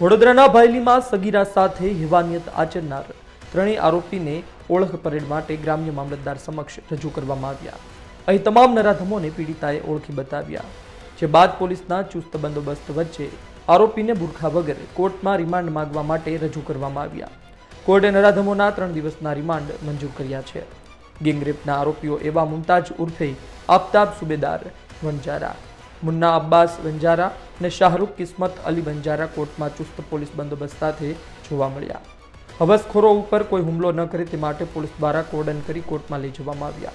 વડોદરાના ભાયલીમાં સગીરા સાથે હેવાનિયત આચરનાર ત્રણેય આરોપીને ઓળખ પરેડ માટે ગ્રામ્ય મામલતદાર સમક્ષ રજૂ કરવામાં આવ્યા. અહીં તમામ નરાધમોને પીડિતાએ ઓળખી બતાવ્યા. જે બાદ પોલીસના ચુસ્ત બંદોબસ્ત વચ્ચે આરોપીને બુરખા વગર કોર્ટમાં રિમાન્ડ માંગવા માટે રજૂ કરવામાં આવ્યા. કોર્ટે નરાધમોના ત્રણ દિવસના રિમાન્ડ મંજૂર કર્યા છે. ગેંગરેપના આરોપીઓ એવા મુમતાજ ઉર્ફે આફતાબ સુબેદાર વંજારા મુન્ના અબ્બાસ વંજારા અને શાહરૂખ કિસ્મત અલી વંજારા કોર્ટમાં ચુસ્ત પોલીસ બંદોબસ્ત સાથે જોવા મળ્યા હવસખોરો ઉપર કોઈ હુમલો ન કરે તે માટે પોલીસ દ્વારા કોર્ડન કરી કોર્ટમાં લઈ જવામાં આવ્યા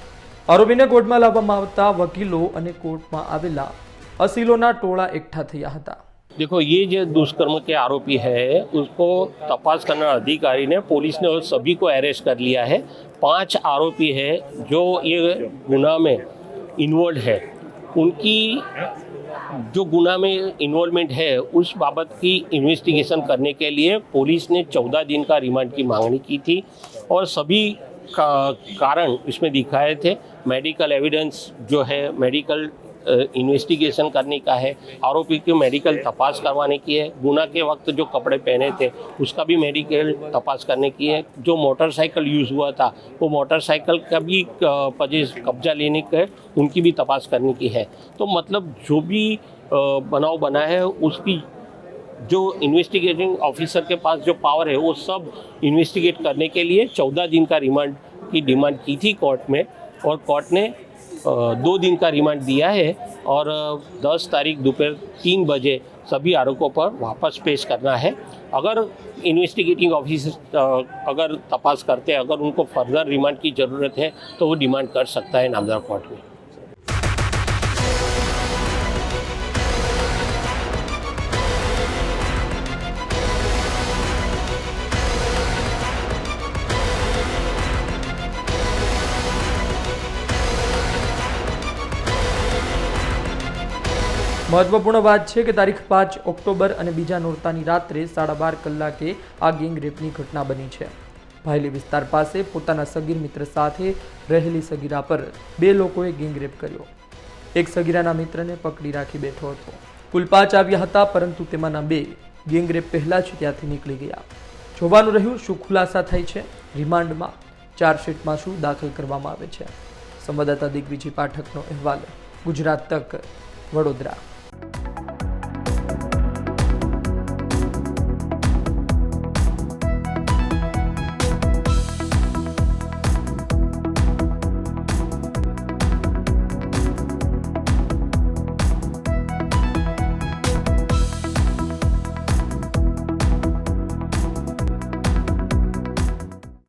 આરોપીને કોર્ટમાં લાવવામાં આવતા વકીલો અને કોર્ટમાં આવેલા અસીલોના ટોળા એકઠા થયા હતા देखो ये जो दुष्कर्म के आरोपी है उसको तपास करना अधिकारी ने पुलिस ने उस सभी को अरेस्ट कर लिया है पांच आरोपी है जो ये गुनाह में इन्वॉल्व है उनकी जो गुना में इन्वॉल्वमेंट है, उस बाबत की इन्वेस्टिगेशन करने के लिए पुलिस ने चौदह दिन का रिमांड की मांगनी की थी और सभी का कारण इसमें दिखाए थे। मेडिकल एविडेंस जो है मेडिकल इन्वेस्टिगेशन करने का है। आरोपी की मेडिकल तपास करवाने की है। गुना के वक्त जो कपड़े पहने थे, उसका भी मेडिकल तपास करने की है। जो मोटरसाइकिल यूज़ हुआ था, वो मोटरसाइकिल का भी कब्जा लेने के, उनकी भी तपास करने की है। तो मतलब जो भी बनाव बना है, उसकी जो इन्वेस्टिगेटिंग ऑफिसर के पास जो पावर है, वो सब इन्वेस्टिगेट करने के लिए चौदह दिन का रिमांड की डिमांड की थी कोर्ट में और कोर्ट ने दो दिन का रिमांड दिया है और दस तारीख दोपहर तीन बजे सभी आरोपों पर वापस पेश करना है। अगर इन्वेस्टिगेटिंग ऑफिसर अगर तपास करते हैं, अगर उनको फर्दर रिमांड की ज़रूरत है तो वो डिमांड कर सकता है नामदार कोर्ट में। મહત્વપૂર્ણ વાત છે કે તારીખ પાંચ ઓક્ટોબર અને બીજા નોરતાની રાત્રે સાડા બાર કલાકે આ ગેંગ રેપની ઘટના બની છે. ભાયલી વિસ્તાર પાસે પોતાના સગીર મિત્ર સાથે રહેલી સગીરા પર બે લોકોએ ગેંગ રેપ કર્યો. એક સગીરાના મિત્રને પકડી રાખી બેઠો હતો. કુલ પાંચ આવ્યા હતા, પરંતુ તેમાંના બે ગેંગ રેપ પહેલાં જ ત્યાંથી નીકળી ગયા. જોવાનું રહ્યું શું ખુલાસા થાય છે? રિમાન્ડમાં ચાર્જશીટમાં શું દાખલ કરવામાં આવે છે? સંવાદદાતા દિગ્વિજય પાઠકનો અહેવાલ. ગુજરાત તક, વડોદરા.